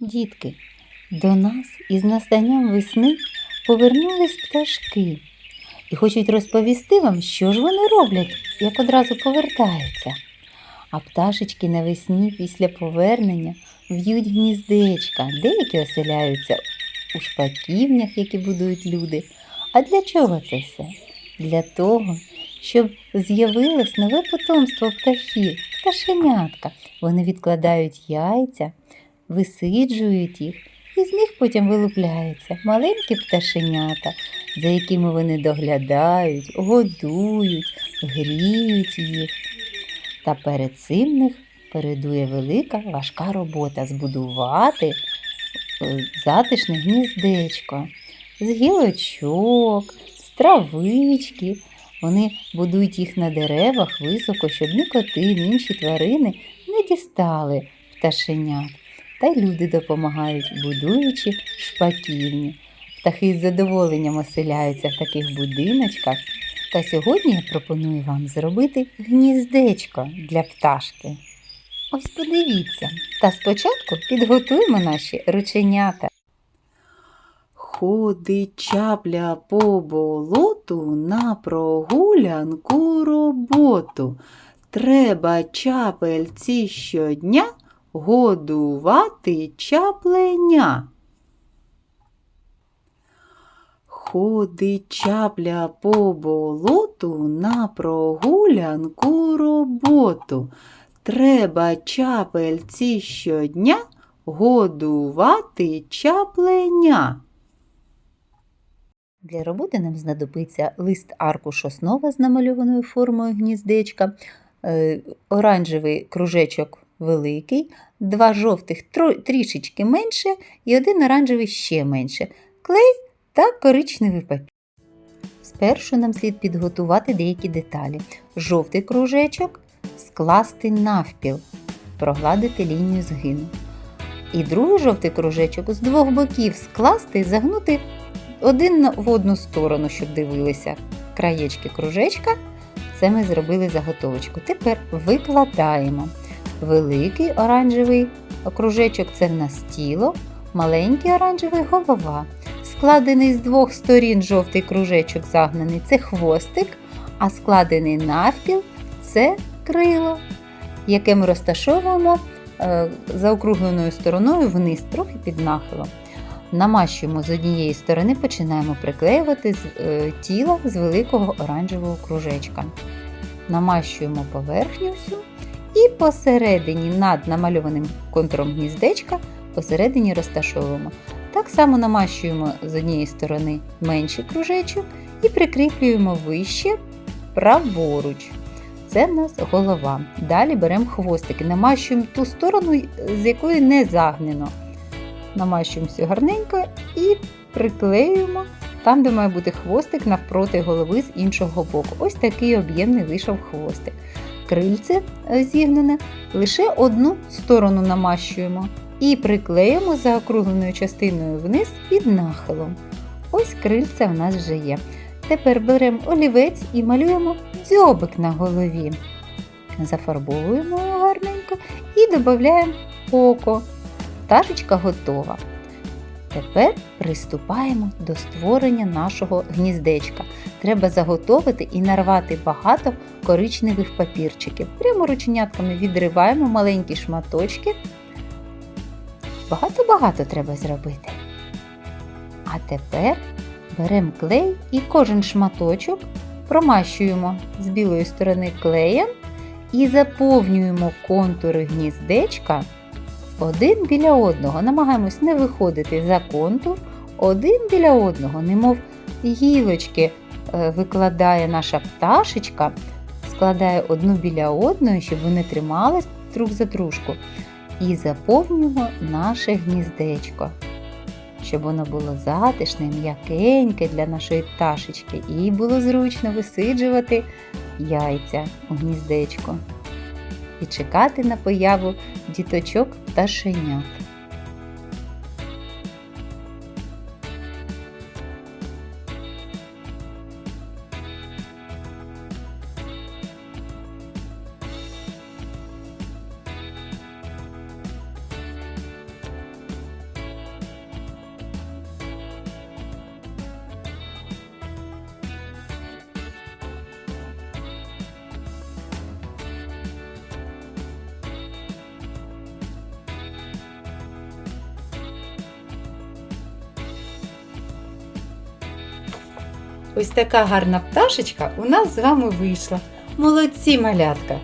Дітки, до нас із настанням весни повернулись пташки і хочуть розповісти вам, що ж вони роблять, як одразу повертаються. А пташечки навесні після повернення в'ють гніздечка, деякі оселяються у шпаківнях, які будують люди. А для чого це все? Для того, щоб з'явилось нове потомство птахів, пташенятка. Вони відкладають яйця, висиджують їх, і з них потім вилупляються маленькі пташенята, за якими вони доглядають, годують, гріють їх. Та перед цим них передує велика важка робота збудувати е, затишне гніздечко з гілочок, з травички. Вони будують їх на деревах високо, щоб ні коти, ні інші тварини не дістали пташенят. Та й люди допомагають, будуючи шпаківні. Птахи з задоволенням оселяються в таких будиночках. Та сьогодні я пропоную вам зробити гніздечко для пташки. Ось подивіться, та спочатку підготуємо наші рученята. Ходить чапля по болоту на прогулянку роботу. Треба чапельці щодня годувати чапленя. Ходить чапля по болоту на прогулянку роботу. Треба чапельці щодня годувати чапленя. Для роботи нам знадобиться лист аркуш основа з намальованою формою гніздечка, е, оранжевий кружечок великий, два жовтих трішечки менше і один оранжевий ще менше, клей та коричневий папір. Спершу нам слід підготувати деякі деталі. Жовтий кружечок скласти навпіл, прогладити лінію згину. І другий жовтий кружечок з двох боків скласти і загнути один в одну сторону, щоб дивилися краєчки кружечка. Це ми зробили заготовочку. Тепер викладаємо. Великий оранжевий кружечок це в нас тіло, маленький оранжевий голова. Складений з двох сторін жовтий кружечок загнаний це хвостик, а складений навпіл це крило, яке ми розташовуємо е, заокругленою стороною вниз, трохи під нахилом. Намащуємо з однієї сторони, починаємо приклеювати з е, тіла з великого оранжевого кружечка. Намащуємо поверхню всю і посередині над намальованим контуром гніздечка посередині розташовуємо. Так само намащуємо з однієї сторони менший кружечок і прикріплюємо вище праворуч. Це в нас голова. Далі беремо хвостики, намащуємо ту сторону, з якої не загнено. Намащуємо все гарненько і приклеюємо там, де має бути хвостик навпроти голови з іншого боку. Ось такий об'ємний вийшов хвостик. Крильце е, зігнене, лише одну сторону намащуємо і приклеїмо за округленою частиною вниз під нахилом. Ось крильце в нас вже є. Тепер беремо олівець і малюємо дзьобик на голові. Зафарбовуємо його гарненько і додаємо око. Пташечка готова. Тепер приступаємо до створення нашого гніздечка. Треба заготовити і нарвати багато коричневих папірчиків. Прямо рученятками відриваємо маленькі шматочки. Багато-багато треба зробити. А тепер беремо клей і кожен шматочок промащуємо з білої сторони клеєм і заповнюємо контури гніздечка один біля одного. Намагаємось не виходити за контур один біля одного, немов гілочки е, викладає наша пташечка, складає одну біля одної, щоб вони тримались друг за дружку. І заповнюємо наше гніздечко, щоб воно було затишне, м'якеньке для нашої пташечки, і було зручно висиджувати яйця у гніздечко і чекати на появу діточок та шенят. Ось така гарна пташечка у нас з вами вийшла. Молодці, малятка!